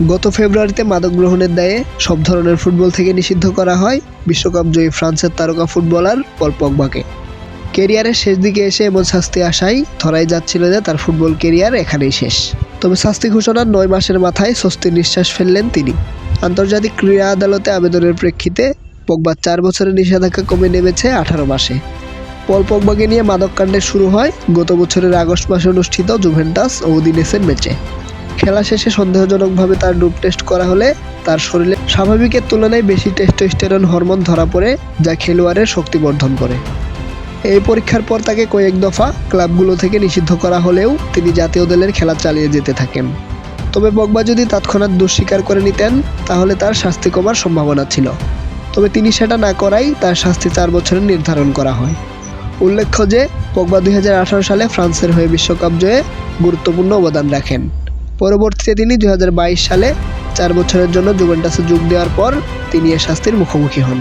গত ফেব্রুয়ারিতে মাদক গ্রহণের দায়ে সব ধরনের ফুটবল থেকে নিষিদ্ধ করা হয় বিশ্বকাপ জয়ী ফ্রান্সের তারকা ফুটবলার পল পগবাকে। কেরিয়ারের শেষ দিকে এসে এমন শাস্তি আসায় ধরাই যাচ্ছিল যে তার ফুটবল কেরিয়ার এখানেই শেষ। তবে শাস্তি ঘোষণার নয় মাসের মাথায় স্বস্তির নিঃশ্বাস ফেললেন তিনি। আন্তর্জাতিক ক্রীড়া আদালতে আবেদনের প্রেক্ষিতে পগবার চার বছরের নিষেধাজ্ঞা কমে নেমেছে আঠারো মাসে। পল পগবাকে নিয়ে মাদককাণ্ডে শুরু হয় গত বছরের আগস্ট মাসে অনুষ্ঠিত জুভেন্টাস ও উদিনেসের ম্যাচে। খেলা শেষে সন্দেহজনকভাবে তার ডোপ টেস্ট করা হলে তার শরীরে স্বাভাবিকের তুলনায় বেশি টেস্টোস্টেরন হরমোন ধরা পড়ে, যা খেলোয়াড়ের শক্তি বর্ধন করে। এই পরীক্ষার পর তাকে কয়েক দফা ক্লাবগুলো থেকে নিষিদ্ধ করা হলেও তিনি জাতীয় দলের খেলা চালিয়ে যেতে থাকেন। তবে পগবা যদি তৎক্ষণাৎ দোষ স্বীকার করে নিতেন, তাহলে তার শাস্তি কমার সম্ভাবনা ছিল। তবে তিনি সেটা না করাই তার শাস্তি চার বছরের নির্ধারণ করা হয়। উল্লেখ্য যে পগবা দুই হাজার আঠারো সালে ফ্রান্সের হয়ে বিশ্বকাপ জয়ে গুরুত্বপূর্ণ অবদান রাখেন। পরবর্তীতে তিনি দু হাজার বাইশ সালে চার বছরের জন্য জুভেন্টাসে যোগ দেওয়ার পর তিনি এ শাস্তির মুখোমুখি হন।